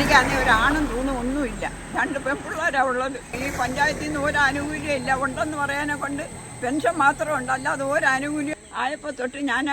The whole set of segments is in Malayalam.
എനിക്ക് അതിന് ഒരാണും തൂണും ഒന്നുമില്ല. രണ്ട് പെൺപിള്ളേരാണ് ഉള്ളത്. ഈ പഞ്ചായത്തിൽ നിന്ന് ഒരു ആനുകൂല്യം ഇല്ല ഉണ്ടെന്ന് പറയാനെ കൊണ്ട് പെൻഷൻ മാത്രം ഉണ്ട്. അല്ലാതെ ഒരു ആനുകൂല്യം ആയപ്പോൾ തൊട്ട് ഞാൻ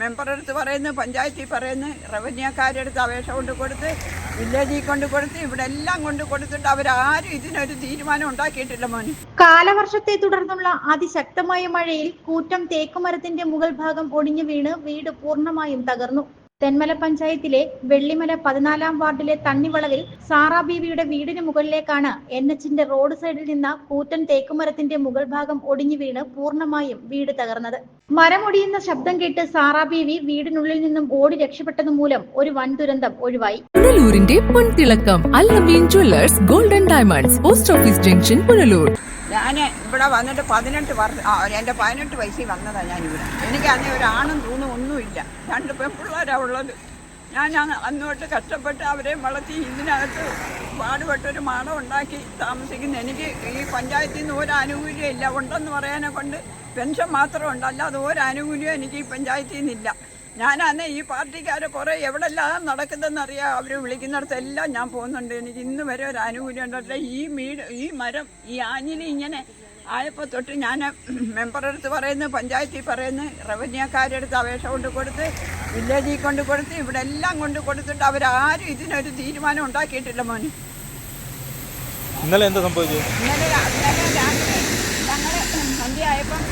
മെമ്പറുടെ അടുത്ത് പറയുന്നു പഞ്ചായത്തിൽ പറയുന്നു റവന്യൂക്കാരെടുത്ത് അപേക്ഷ കൊണ്ട് കൊടുത്ത് വില്ലേജിൽ കൊണ്ട് കൊടുത്ത് ഇവിടെ എല്ലാം കൊണ്ട് കൊടുത്തിട്ട് അവരാരും ഇതിനൊരു തീരുമാനം ഉണ്ടാക്കിയിട്ടില്ല മോന്. കാലവർഷത്തെ തുടർന്നുള്ള അതിശക്തമായ മഴയിൽ കൂറ്റം തേക്കുമരത്തിന്റെ മുകൾ ഭാഗം ഒടിഞ്ഞു വീണ് വീട് പൂർണമായും തകർന്നു. തെന്മല പഞ്ചായത്തിലെ വെള്ളിമല പതിനാലാം വാർഡിലെ തണ്ണിവളവിൽ സാറാ ബീവിയുടെ വീടിന് മുകളിലേക്കാണ് എൻ എച്ചിന്റെ റോഡ് സൈഡിൽ നിന്ന കൂറ്റൻ തേക്കുമരത്തിന്റെ മുകൾ ഭാഗം ഒടിഞ്ഞു വീണ് പൂർണമായും വീട് തകർന്നത്. മരമൊടിയുന്ന ശബ്ദം കേട്ട് സാറാ ബീവി വീടിനുള്ളിൽ നിന്നും ഓടി രക്ഷപ്പെട്ടത് മൂലം ഒരു വൻ ദുരന്തം ഒഴിവായി. പുനലൂരിന്റെ പൊൻതിളക്കം Allameen jewellers golden diamonds post office junction Punalur. ഞാൻ ഇവിടെ വന്നിട്ട് പതിനെട്ട് വർഷം എന്റെ പതിനെട്ട് വയസ്സിൽ വന്നതാണ് ഞാനിവിടെ. എനിക്ക് അന്ന് ഒരാണും തൂണും ഒന്നുമില്ല. രണ്ട് പെൺപിള്ളേരാണ് ഉള്ളത്. ഞാൻ അന്ന് അന്ന് കഷ്ടപ്പെട്ട് അവരെ വളർത്തി ഇതിനകത്ത് പാടുപെട്ടൊരു മാടം ഉണ്ടാക്കി താമസിക്കുന്ന. എനിക്ക് ഈ പഞ്ചായത്തിൽ നിന്ന് ഒരു ആനുകൂല്യം ഇല്ല. ഉണ്ടെന്ന് പറയാനെ കൊണ്ട് പെൻഷൻ മാത്രമേ ഉണ്ട്. അല്ലാതെ ഒരു ആനുകൂല്യം എനിക്ക് ഈ പഞ്ചായത്തിൽ നിന്നില്ല. ഞാൻ അന്ന് ഈ പാർട്ടിക്കാരെ കുറേ എവിടെല്ലാം നടക്കുന്നതെന്ന് അറിയാം അവർ വിളിക്കുന്നിടത്തെല്ലാം ഞാൻ പോകുന്നുണ്ട്. എനിക്ക് ഇന്ന് വരെ ഒരു ആനുകൂല്യം ഉണ്ടല്ല ഈ മീഡ് ഈ മരം ഈ ആഞ്ഞിലി ഇങ്ങനെ ആയപ്പോൾ തൊട്ട് ഞാൻ മെമ്പറുടെ അടുത്ത് പറയുന്നു പഞ്ചായത്തിൽ പറയുന്നു റവന്യൂക്കാരെടുത്ത് അപേക്ഷ കൊണ്ട് കൊടുത്ത് വില്ലേജിൽ കൊണ്ട് കൊടുത്ത് ഇവിടെ എല്ലാം കൊണ്ട് കൊടുത്തിട്ട് അവരാരും ഇതിനൊരു തീരുമാനം ഉണ്ടാക്കിയിട്ടില്ല മോന്. ഇന്നലെ എന്താ സംഭവിച്ചത്? ഇന്നലെ രാത്രി ഞങ്ങൾ സന്ധ്യയായപ്പം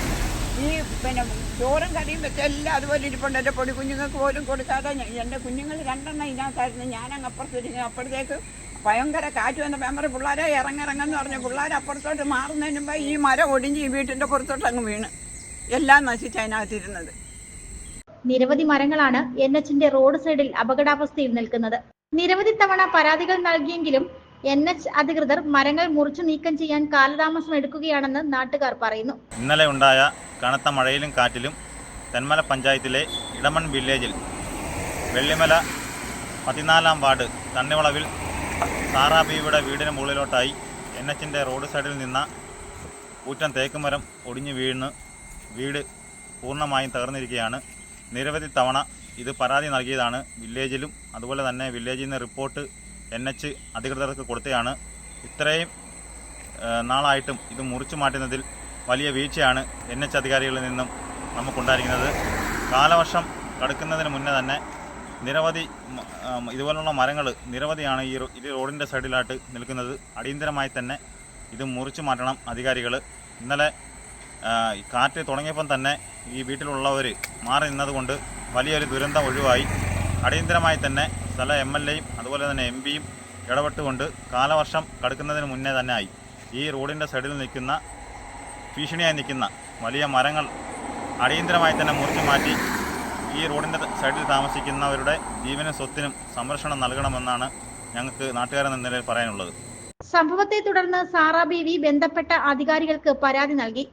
ഈ പിന്നെ ചോറും കറിയും വെച്ച് എല്ലാം അതുപോലെ ഇരിപ്പുണ്ട്. എന്റെ പൊടി കുഞ്ഞുങ്ങൾക്ക് പോലും കൊടുക്കാതെ എന്റെ കുഞ്ഞുങ്ങൾ രണ്ടെണ്ണം ഇതിനകത്തായിരുന്നു. ഞാനങ്ങ് അപ്പുറത്തിരിഞ്ഞു അപ്പോഴത്തേക്ക് ഭയങ്കര കാറ്റ് വന്ന മെമ്പർ പിള്ളേരെ ഇറങ്ങിറങ്ങെന്ന് പറഞ്ഞു പിള്ളേർ അപ്പുറത്തോട്ട് മാറുന്നതിന് മുമ്പ് ഈ മരം ഒടിഞ്ഞ് ഈ വീട്ടിന്റെ പുറത്തോട്ട് അങ്ങ് വീണ്. എല്ലാം നശിച്ച് അതിനകത്തിരുന്നത്. നിരവധി മരങ്ങളാണ് എൻ എച്ചിന്റെ റോഡ് സൈഡിൽ അപകടാവസ്ഥയിൽ നിൽക്കുന്നത്. നിരവധി തവണ പരാതികൾ നൽകിയെങ്കിലും എൻ എച്ച് അധികൃതർ മരങ്ങൾ മുറിച്ചു നീക്കം ചെയ്യാൻ കാലതാമസം എടുക്കുകയാണെന്ന് നാട്ടുകാർ പറയുന്നു. ഇന്നലെ ഉണ്ടായ കനത്ത മഴയിലും കാറ്റിലും തെന്മല പഞ്ചായത്തിലെ ഇടമൺ വില്ലേജിൽ വെള്ളിമല പതിനാലാം വാർഡ് തണ്ണിവളവിൽ സാറാബീവിയുടെ വീടിന് മുകളിലോട്ടായി എൻ എച്ചിന്റെ റോഡ് സൈഡിൽ നിന്ന കൂറ്റൻ തേക്കുമരം ഒടിഞ്ഞു വീണ് വീട് പൂർണമായും തകർന്നിരിക്കുകയാണ്. നിരവധി തവണ ഇത് പരാതി നൽകിയതാണ് വില്ലേജിലും അതുപോലെ തന്നെ വില്ലേജിൽ നിന്ന് റിപ്പോർട്ട് എൻ എച്ച് അധികൃതർക്ക് കൊടുത്തതാണ് ഇത്രയും നാളായിട്ടും ഇത് മുറിച്ചു മാറ്റുന്നതിൽ വലിയ വീഴ്ചയാണ് എൻ എച്ച് അധികാരികളിൽ നിന്നും നമുക്കുണ്ടായിരിക്കുന്നത്. കാലവർഷം കടക്കുന്നതിന് മുന്നേ തന്നെ നിരവധി ഇതുപോലുള്ള മരങ്ങൾ നിരവധിയാണ് ഈ ഈ റോഡിന്റെ സൈഡിലായിട്ട് നിൽക്കുന്നത്. അടിയന്തരമായി തന്നെ ഇത് മുറിച്ചു മാറ്റണം അധികാരികൾ ഇന്നലെ കാറ്റ് തുടങ്ങിയപ്പം തന്നെ ഈ വീട്ടിലുള്ളവർ മാറി നിന്നതുകൊണ്ട് വലിയൊരു ദുരന്തം ഒഴിവായി. അടിയന്തരമായി തന്നെ സ്ഥല എം എൽ എയും അതുപോലെ തന്നെ എം പിയും ഇടപെട്ടുകൊണ്ട് കാലവർഷം കടക്കുന്നതിന് മുന്നേ തന്നെ ആയി. ഈ റോഡിന്റെ സൈഡിൽ നിൽക്കുന്ന ഭീഷണിയായി നിൽക്കുന്ന വലിയ മരങ്ങൾ അടിയന്തരമായി തന്നെ മുറിച്ചു മാറ്റി ഈ റോഡിന്റെ സൈഡിൽ താമസിക്കുന്നവരുടെ ജീവനും സ്വത്തിനും സംരക്ഷണം നൽകണമെന്നാണ് ഞങ്ങൾക്ക് നാട്ടുകാരെന്ന നിലയിൽ പറയാനുള്ളത്. സംഭവത്തെ തുടർന്ന് സാറാ ബീവി ബന്ധപ്പെട്ട അധികാരികൾക്ക് പരാതി നൽകി.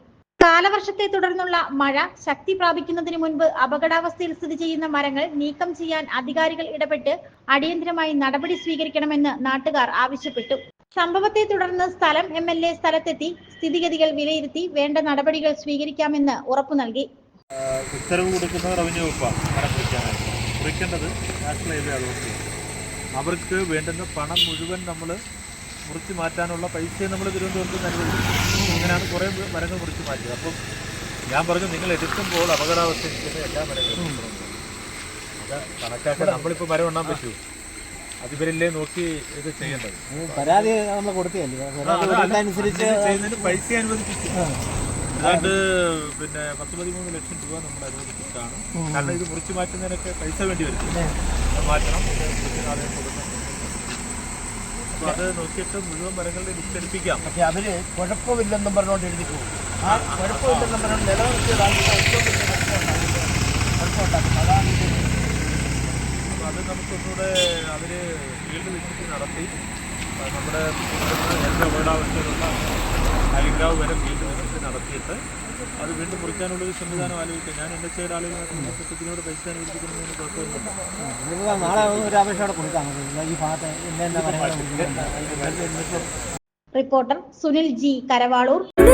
കാലവർഷത്തെ തുടർന്നുള്ള മഴ ശക്തി പ്രാപിക്കുന്നതിന് മുൻപ് അപകടാവസ്ഥയിൽ സ്ഥിതി ചെയ്യുന്ന മരങ്ങൾ നീക്കം ചെയ്യാൻ അധികാരികൾ ഇടപെട്ട് അടിയന്തരമായി നടപടി സ്വീകരിക്കണമെന്ന് നാട്ടുകാർ ആവശ്യപ്പെട്ടു. സംഭവത്തെ തുടർന്ന് സ്ഥലം എം എൽ എ സ്ഥലത്തെത്തി സ്ഥിതിഗതികൾ വിലയിരുത്തി വേണ്ട നടപടികൾ സ്വീകരിക്കാമെന്ന് ഉറപ്പു നൽകി. ഉത്തരവ് കൊടുക്കുന്ന റവന്യൂ വകുപ്പാണ് അവർക്ക് വേണ്ടുന്ന പണം മുഴുവൻ നമ്മൾ മുറിച്ചു മാറ്റാനുള്ള പൈസ നമ്മൾ തിരുവനന്തപുരത്ത് അനുവദിച്ചു അങ്ങനെയാണ് കുറേ മരങ്ങൾ മുറിച്ച് മാറ്റിയത്. അപ്പം ഞാൻ പറഞ്ഞു നിങ്ങൾ എടുക്കുമ്പോൾ അപകടാവസ്ഥ ഇരിക്കുന്ന എല്ലാ മരങ്ങളും. അത് കണക്കാക്കാൻ നമ്മളിപ്പോൾ മരം ഉണ്ടാൻ പറ്റൂ. അതിവരല്ലേ നോക്കി ഇത് ചെയ്യേണ്ടത്. പരാതി നമ്മൾ കൊടുത്തതനുസരിച്ച് ചെയ്യുന്നതിന് പൈസ അനുവദിപ്പിച്ചു ഏതാണ്ട് പിന്നെ പത്ത് പതിമൂന്ന് ലക്ഷം രൂപ നമ്മൾ അനുവദിച്ചിട്ടാണ് കാരണം ഇത് മുറിച്ച് മാറ്റുന്നതിനൊക്കെ പൈസ വേണ്ടി വരും. മാറ്റണം. ഇത് കൊടുക്കണം. അത് നോക്കിയിട്ട് മുഴുവൻ മരങ്ങളുടെ ലിസ്റ്റ് എടുപ്പിക്കാം. പക്ഷെ അവർ കുഴപ്പമില്ലെന്നും പറഞ്ഞുകൊണ്ട് എഴുതി പോകും. ആ കുഴപ്പമില്ലെന്നും പറഞ്ഞുകൊണ്ട് നിലനിർത്തിയത് ആൾക്ക് ഏറ്റവും വലിയ കുഴപ്പമുണ്ടാക്കുന്നത് അതാണ് അപ്പോൾ അത് നമുക്കൊന്നുകൂടെ അവർ ഫീൽഡ് വിസിറ്റ് നടത്തി. നമ്മുടെ എല്ലാ അപകടാവസ്ഥയിലുള്ള അലിങ്കാവ് വരെ ഫീൽഡ് വിസിറ്റ് നടത്തിയിട്ട് അത് വീണ്ടും മുറിക്കാനുള്ള ഒരു സംവിധാനം ആലോചിക്കാം. ഞാൻ എന്റെ ചെയ്ത ബന്ധപ്പെട്ടിനോട് പൈസ അനുവദിക്കുന്നതിന് കുഴപ്പമൊന്നുമില്ല റിപ്പോർട്ടർ സുനിൽ ജി കരവാളൂർ